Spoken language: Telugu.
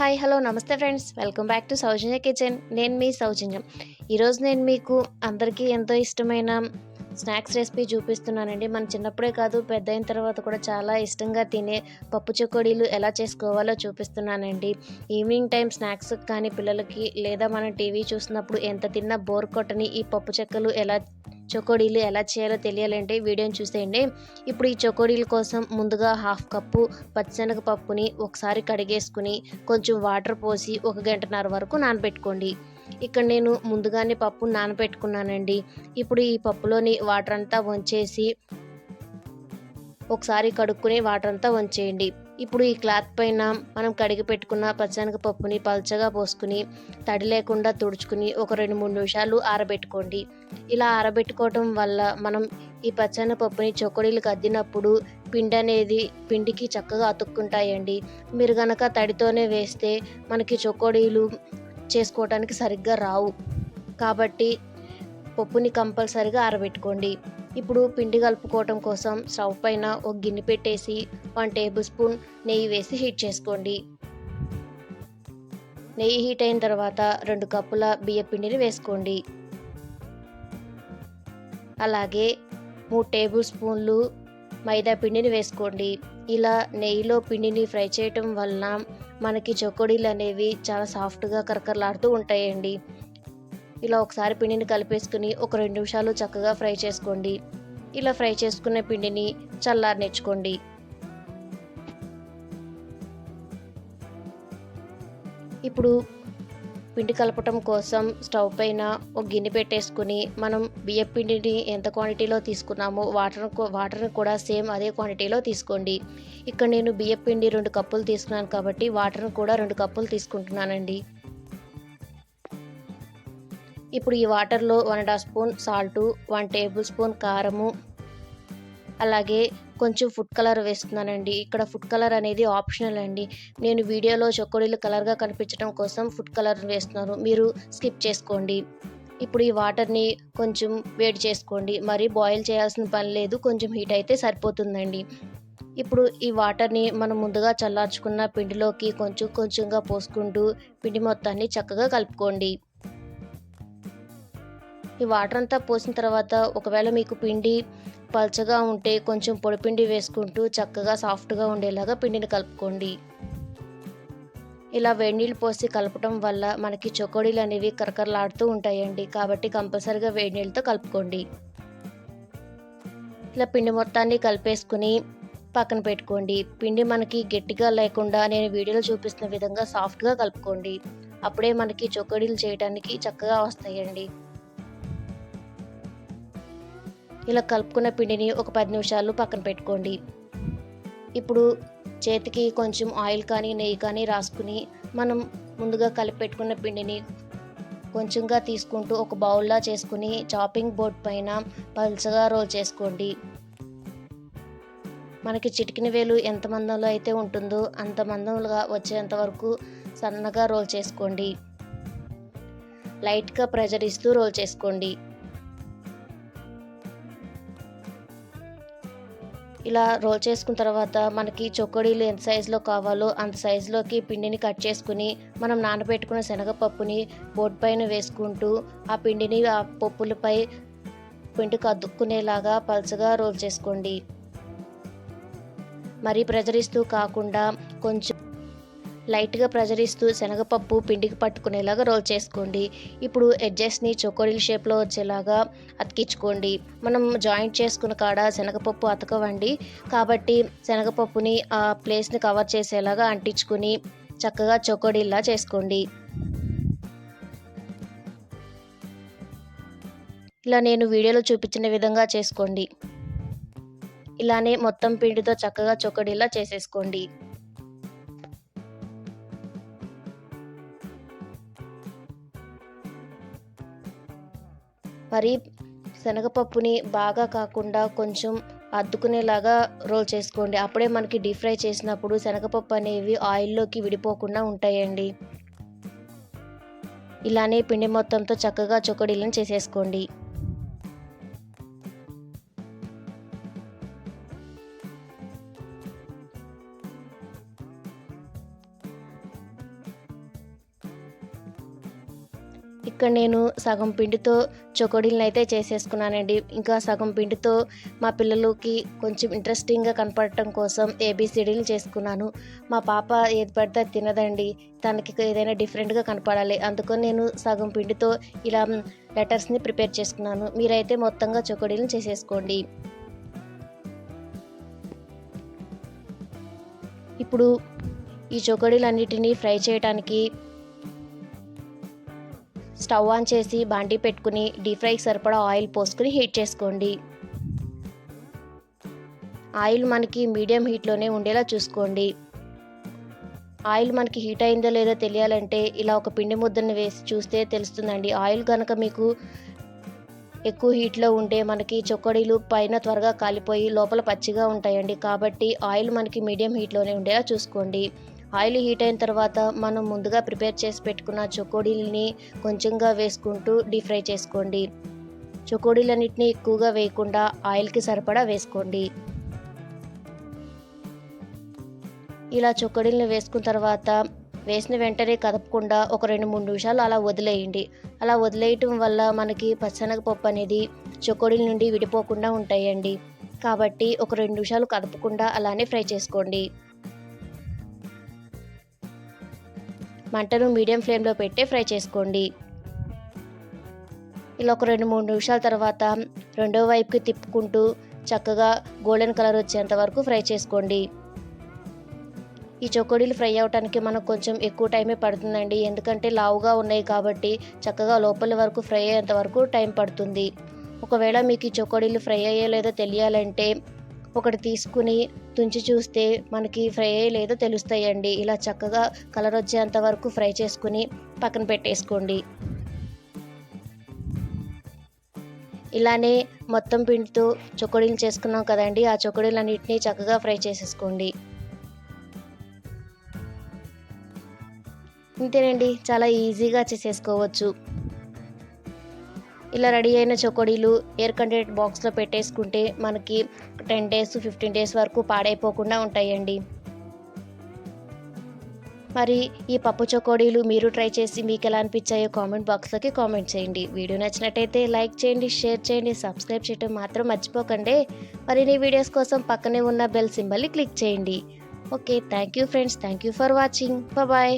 హాయ్ హలో నమస్తే friends. Welcome back to Soujanya kitchen. నేను మీ సౌజన్యం. ఈరోజు నేను మీకు అందరికీ ఎంతో ఇష్టమైన స్నాక్స్ రెసిపీ చూపిస్తున్నానండి. మన చిన్నప్పుడే కాదు పెద్ద అయిన తర్వాత కూడా చాలా ఇష్టంగా తినే పప్పు చెకోడీలు ఎలా చేసుకోవాలో చూపిస్తున్నానండి. ఈవినింగ్ టైం స్నాక్స్ కానీ పిల్లలకి లేదా మనం టీవీ చూసినప్పుడు ఎంత తిన్నా బోర్ కొట్టని ఈ పప్పు చెక్కలు ఎలా చకోడీలు ఎలా చేయాలో తెలియాలంటే వీడియోని చూసేయండి. ఇప్పుడు ఈ చకోడీల కోసం ముందుగా హాఫ్ కప్పు పచ్చిశనగ పప్పుని ఒకసారి కడిగేసుకుని కొంచెం వాటర్ పోసి ఒక గంటన్నర వరకు నానబెట్టుకోండి. ఇక్కడ నేను ముందుగానే పప్పు నానబెట్టుకున్నానండి. ఇప్పుడు ఈ పప్పులోని వాటర్ అంతా వంచేసి ఒకసారి కడుక్కుని వాటర్ అంతా వంచేయండి. ఇప్పుడు ఈ క్లాత్ పైన మనం కడిగి పెట్టుకున్న పచ్చనగపప్పుని పల్చగా పోసుకుని తడి లేకుండా తుడుచుకుని ఒక రెండు మూడు నిమిషాలు ఆరబెట్టుకోండి. ఇలా ఆరబెట్టుకోవటం వల్ల మనం ఈ పచ్చని పప్పుని చొక్కడీలకు అద్దినప్పుడు పిండి అనేది పిండికి చక్కగా అతుక్కుంటాయండి. మీరు గనక తడితోనే వేస్తే మనకి చొక్కడీలు చేసుకోవటానికి సరిగ్గా రావు. కాబట్టి పప్పుని కంపల్సరిగా ఆరబెట్టుకోండి. ఇప్పుడు పిండి కలుపుకోవటం కోసం స్టవ్ పైన ఒక గిన్నె పెట్టేసి వన్ టేబుల్ స్పూన్ నెయ్యి వేసి హీట్ చేసుకోండి. నెయ్యి హీట్ అయిన తర్వాత రెండు కప్పుల బియ్య పిండిని వేసుకోండి. అలాగే మూడు టేబుల్ స్పూన్లు మైదా పిండిని వేసుకోండి. ఇలా నెయ్యిలో పిండిని ఫ్రై చేయటం వలన మనకి చొకోడీలు అనేవి చాలా సాఫ్ట్గా కరకరలాడుతూ ఉంటాయండి. ఇలా ఒకసారి పిండిని కలిపేసుకుని ఒక రెండు నిమిషాలు చక్కగా ఫ్రై చేసుకోండి. ఇలా ఫ్రై చేసుకున్న పిండిని చల్లారనిచ్చుకోండి. ఇప్పుడు పిండి కలపటం కోసం స్టవ్ పైన ఒక గిన్నె పెట్టేసుకుని మనం బియ్య పిండిని ఎంత క్వాంటిటీలో తీసుకున్నామో వాటర్ వాటర్ని కూడా సేమ్ అదే క్వాంటిటీలో తీసుకోండి. ఇక్కడ నేను బియ్య పిండి రెండు కప్పులు తీసుకున్నాను కాబట్టి వాటర్ని కూడా రెండు కప్పులు తీసుకుంటున్నానండి. ఇప్పుడు ఈ వాటర్లో one and half spoon salt one tablespoon కారము అలాగే కొంచెం ఫుడ్ కలర్ వేస్తున్నానండి. ఇక్కడ ఫుడ్ కలర్ అనేది ఆప్షనల్ అండి. నేను వీడియోలో చొక్కొడీలు కలర్గా కనిపించడం కోసం ఫుడ్ కలర్ వేస్తున్నాను. మీరు స్కిప్ చేసుకోండి. ఇప్పుడు ఈ వాటర్ని కొంచెం వేడి చేసుకోండి. మరి బాయిల్ చేయాల్సిన పని లేదు. కొంచెం హీట్ అయితే సరిపోతుందండి. ఇప్పుడు ఈ వాటర్ని మనం ముందుగా చల్లార్చుకున్న పిండిలోకి కొంచెం కొంచెంగా పోసుకుంటూ పిండి మొత్తాన్ని చక్కగా కలుపుకోండి. ఈ వాటర్ అంతా పోసిన తర్వాత ఒకవేళ మీకు పిండి పల్చగా ఉంటే కొంచెం పొడిపిండి వేసుకుంటూ చక్కగా సాఫ్ట్గా ఉండేలాగా పిండిని కలుపుకోండి. ఇలా వేడి నీళ్ళు పోసి కలపటం వల్ల మనకి చొకోడీలు అనేవి కరకరలాడుతూ ఉంటాయండి. కాబట్టి కంపల్సరిగా వేడి నీళ్ళతో కలుపుకోండి. ఇలా పిండి మొత్తాన్ని కలిపేసుకుని పక్కన పెట్టుకోండి. పిండి మనకి గట్టిగా లేకుండా నేను వీడియోలో చూపిస్తున్న విధంగా సాఫ్ట్గా కలుపుకోండి. అప్పుడే మనకి చొకోడీలు చేయడానికి చక్కగా వస్తాయండి. ఇలా కలుపుకున్న పిండిని ఒక పది నిమిషాలు పక్కన పెట్టుకోండి. ఇప్పుడు చేతికి కొంచెం ఆయిల్ కానీ నెయ్యి కానీ రాసుకుని మనం ముందుగా కలిపి పెట్టుకున్న పిండిని కొంచెంగా తీసుకుంటూ ఒక బౌల్లా చేసుకుని చాపింగ్ బోర్డ్ పైన పల్చగా రోల్ చేసుకోండి. మనకి చిటికిన వేలు ఎంత మందంలో అయితే ఉంటుందో అంత మందంగా వచ్చేంత వరకు సన్నగా రోల్ చేసుకోండి. లైట్గా ప్రెజర్ ఇస్తూ రోల్ చేసుకోండి. ఇలా రోల్ చేసుకున్న తర్వాత మనకి చొక్కడీలు ఎంత సైజులో కావాలో అంత సైజులోకి పిండిని కట్ చేసుకుని మనం నానబెట్టుకున్న శనగపప్పుని బోట్ పైన వేసుకుంటూ ఆ పిండిని ఆ పప్పులపై పిండికి అద్దుకునేలాగా పల్చగా రోల్ చేసుకోండి. మరీ ప్రజరిస్తూ కాకుండా కొంచెం లైట్గా ప్రెజర్ ఇస్తూ శనగపప్పు పిండికి పట్టుకునేలాగా రోల్ చేసుకోండి. ఇప్పుడు ఎడ్జెస్ని చొకోడీల షేప్లో వచ్చేలాగా అతికించుకోండి. మనం జాయింట్ చేసుకున్న కాడ శనగపప్పు అతకవండి. కాబట్టి శనగపప్పుని ఆ ప్లేస్ని కవర్ చేసేలాగా అంటించుకుని చక్కగా చొకోడీల్లా చేసుకోండి. ఇలా నేను వీడియోలో చూపించిన విధంగా చేసుకోండి. ఇలానే మొత్తం పిండితో చక్కగా చొక్కడీలా చేసేసుకోండి. మరి శనగపప్పుని బాగా కాకుండా కొంచెం అద్దుకునేలాగా రోల్ చేసుకోండి. అప్పుడే మనకి డీప్ ఫ్రై చేసినప్పుడు శనగపప్పు అనేవి ఆయిల్లోకి విడిపోకుండా ఉంటాయండి. ఇలానే పిండి మొత్తంతో చక్కగా చొక్కడిలను చేసేసుకోండి. ఇక్కడ నేను సగం పిండితో చొకోడీలను అయితే చేసేసుకున్నానండి. ఇంకా సగం పిండితో మా పిల్లలకి కొంచెం ఇంట్రెస్టింగ్గా కనపడటం కోసం ఏబీసీడీలు చేసుకున్నాను. మా పాప ఏది పడితే తినదండి. తనకి ఏదైనా డిఫరెంట్గా కనపడాలి. అందుకని నేను సగం పిండితో ఇలా లెటర్స్ని ప్రిపేర్ చేసుకున్నాను. మీరైతే మొత్తంగా చొకోడీలను చేసేసుకోండి. ఇప్పుడు ఈ చొకోడీలన్నిటినీ ఫ్రై చేయడానికి స్టవ్ ఆన్ చేసి బాండీ పెట్టుకుని డీప్ ఫ్రైకి సరిపడా ఆయిల్ పోసుకుని హీట్ చేసుకోండి. ఆయిల్ మనకి మీడియం హీట్లోనే ఉండేలా చూసుకోండి. ఆయిల్ మనకి హీట్ అయిందో లేదో తెలియాలంటే ఇలా ఒక పిండి ముద్దను వేసి చూస్తే తెలుస్తుందండి. ఆయిల్ కనుక మీకు ఎక్కువ హీట్లో ఉంటే మనకి చొక్కడీలు పైన త్వరగా కాలిపోయి లోపల పచ్చిగా ఉంటాయండి. కాబట్టి ఆయిల్ మనకి మీడియం హీట్లోనే ఉండేలా చూసుకోండి. ఆయిల్ హీట్ అయిన తర్వాత మనం ముందుగా ప్రిపేర్ చేసి పెట్టుకున్న చొకోడీలని కొంచెంగా వేసుకుంటూ డీప్ ఫ్రై చేసుకోండి. చొకోడీలన్నింటినీ ఎక్కువగా వేయకుండా ఆయిల్కి సరిపడా వేసుకోండి. ఇలా చొక్కడీలను వేసుకున్న తర్వాత వేసిన వెంటనే కదపకుండా ఒక రెండు మూడు నిమిషాలు అలా వదిలేయండి. అలా వదిలేయటం వల్ల మనకి పచ్చనగపప్పు అనేది చొక్కడీల నుండి విడిపోకుండా ఉంటాయండి. కాబట్టి ఒక రెండు నిమిషాలు కదపకుండా అలానే ఫ్రై చేసుకోండి. మంటను మీడియం ఫ్లేమ్లో పెట్టి ఫ్రై చేసుకోండి. ఇలా ఒక రెండు మూడు నిమిషాల తర్వాత రెండో వైపుకి తిప్పుకుంటూ చక్కగా గోల్డెన్ కలర్ వచ్చేంత వరకు ఫ్రై చేసుకోండి. ఈ చొకోడీలు ఫ్రై అవడానికి మనకు కొంచెం ఎక్కువ టైమే పడుతుందండి. ఎందుకంటే లావుగా ఉన్నాయి కాబట్టి చక్కగా లోపల వరకు ఫ్రై అయ్యేంత వరకు టైం పడుతుంది. ఒకవేళ మీకు ఈ చొకోడీలు ఫ్రై అయ్యే లేదో తెలియాలంటే ఒకటి తీసుకుని తుంచి చూస్తే మనకి ఫ్రై లేదో తెలుస్తాయండి. ఇలా చక్కగా కలర్ వచ్చేంత వరకు ఫ్రై చేసుకుని పక్కన పెట్టేసుకోండి. ఇలానే మొత్తం పిండితో చొక్కడీలు చేసుకున్నాం కదండి. ఆ చొకోడీలన్నింటినీ చక్కగా ఫ్రై చేసేసుకోండి. ఇంతేనండి. చాలా ఈజీగా చేసేసుకోవచ్చు. ఇలా రెడీ అయిన చొకోడీలు ఎయిర్ కంటెంట్ బాక్స్లో పెట్టేసుకుంటే మనకి టెన్ డేస్ ఫిఫ్టీన్ డేస్ వరకు పాడైపోకుండా ఉంటాయండి. మరి ఈ పప్పు చొకోడీలు మీరు ట్రై చేసి మీకు ఎలా అనిపించాయో కామెంట్ బాక్స్లోకి కామెంట్ చేయండి. వీడియో నచ్చినట్టయితే లైక్ చేయండి షేర్ చేయండి సబ్స్క్రైబ్ చేయడం మాత్రం మర్చిపోకండి. మరిన్ని వీడియోస్ కోసం పక్కనే ఉన్న బెల్ సింబల్ని క్లిక్ చేయండి. Okay thank you friends. Thank you for watching. Bye.